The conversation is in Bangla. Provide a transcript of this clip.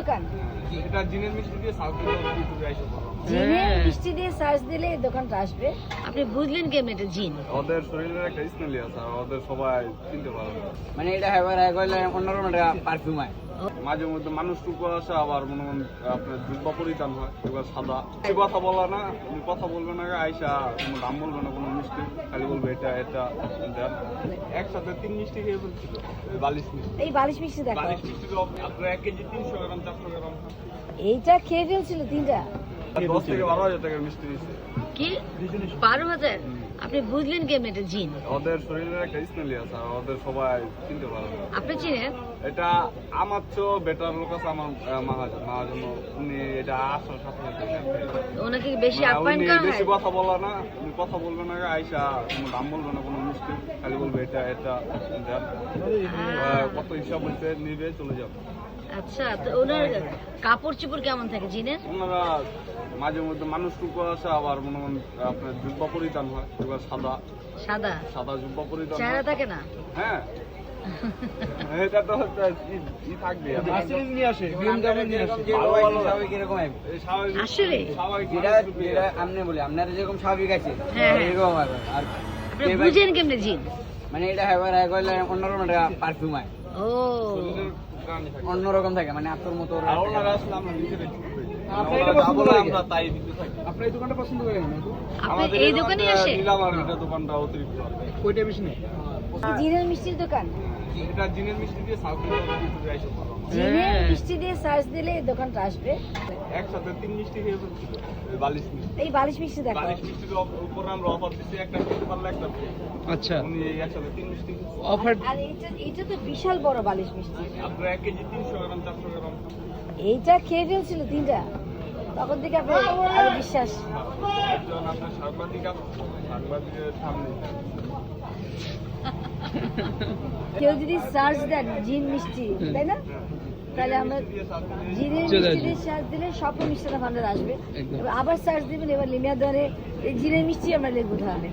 দোকান। এটা জিনের মিষ্টি দিয়ে জিনের মিষ্টি সার্চ দিলে এই দোকানটা আসবে। আপনি বুঝলেন কে এটা জিন? ওদের শরীরের একটা স্মেলি আছে ওদের সবাই চিনতে পারবে না। মানে এটা হেবার হয়ে অন্যরকম একটা পারফিউম হয়। মাঝে মধ্যে মানুষ টুকু আসে আবার মনে মনে আপনার জুব্বা পরিধান হয় এবার সাদা। সে কথা বলা না তুমি কথা বলবে না আইসা কোনো দাম বলবে না কোনো মিষ্টি খালি বলবে এটা এটা একসাথে তিন মিষ্টি খেয়ে ফেলছিল বালিশ মিষ্টি। এই বালিশ মিষ্টি দেখো। বালিশ মিষ্টি তো আপনার এক কেজি তিনশো গ্রাম চারশো গ্রাম। এইটা খেয়ে ফেলছিল তিনটা। দশ থেকে বারো হাজার টাকার মিষ্টি দিচ্ছে কি? বারো হাজার? আপনি বুঝলেন কেমন এটা জিন? ওদের শরীরের একটা স্মেলি আছে ওদের সবাই চিনতে পারে আপনি চিনেন? এটা আমার তো বেটার লোক আছে আমার মহাজন। মাহাজন উনি এটা আসল সাথে ওনাকে বেশি মানে আপ্যায়ন করা হয়? বেশি কথা বলা না উনি কথা বলবে না আইসা দাম বলবে না খালি বলবে এটা এটা কত হিসাব নিবে চলে যাবে আচ্ছা তো ওনার কাপড় চোপড় কেমন থাকে জিনের? ওনারা মাঝে মধ্যে মানুষ টুকু আসে আবার মনে মনে আপনার জুব্বা পরিধান হয় এবার সাদা। সাদা? সাদা জুব্বা পরিধান চেহারা থাকে না? হ্যাঁ। এটা তো নিয়ে আসে ভালো ভালো স্বাভাবিক এরকম আসলে? স্বাভাবিক এটা আপনি বলি আপনারা যেরকম স্বাভাবিক আছে হ্যাঁ, হ্যাঁ। এরকম আর আপনি বুঝেন কেমনে জিন? মানে এটা হেবার হয়ে কইলে অন্যরকম একটা পারফিউম হয়। ও। থাকে। অন্যরকম থাকে। মানে আপনার মতো। আপনি এই দোকানটা পছন্দ করেন আপনি এই এই দোকানে আসে নিলাম আর এটা দোকানটা অতিরিক্ত কয়টা বেশি নেই জিনের মিষ্টির দোকান। এটা জিনের মিষ্টি দিয়ে সাউথ ইউটিউবে জিনের মিষ্টি দিয়ে সার্চ দিলে এই দোকানটা আসবে। একসাথে তিন মিষ্টি খেয়ে এই বালিশ মিষ্টি। এই বালিশ মিষ্টি দেখো। বালিশ মিষ্টির অপ- আমরা অফার দিচ্ছি একটা খেতে পারলে একটা আচ্ছা। উনি একসাথে তিন মিষ্টি অফার আর এইটা এইটা তো বিশাল বড় বালিশ মিষ্টি। আপনার এক কেজি গ্রাম গ্রাম। এইটা খেয়ে ফেলছিল তিনটা। তখন থেকে আপনার আরও বিশ্বাস। একজন সাংবাদিক সাংবাদিকের সামনে। কেউ যদি সার্চ দেন জিন মিষ্টি তাই না? তাহলে আমরা জিনের মিষ্টিদের সার্চ দিলে সব মিষ্টিটা ভান্ডার আসবে। আবার সার্চ দিবেন এবার লিমিয়া ধরে এই জিনের মিষ্টি আমরা লিখব তাহলে।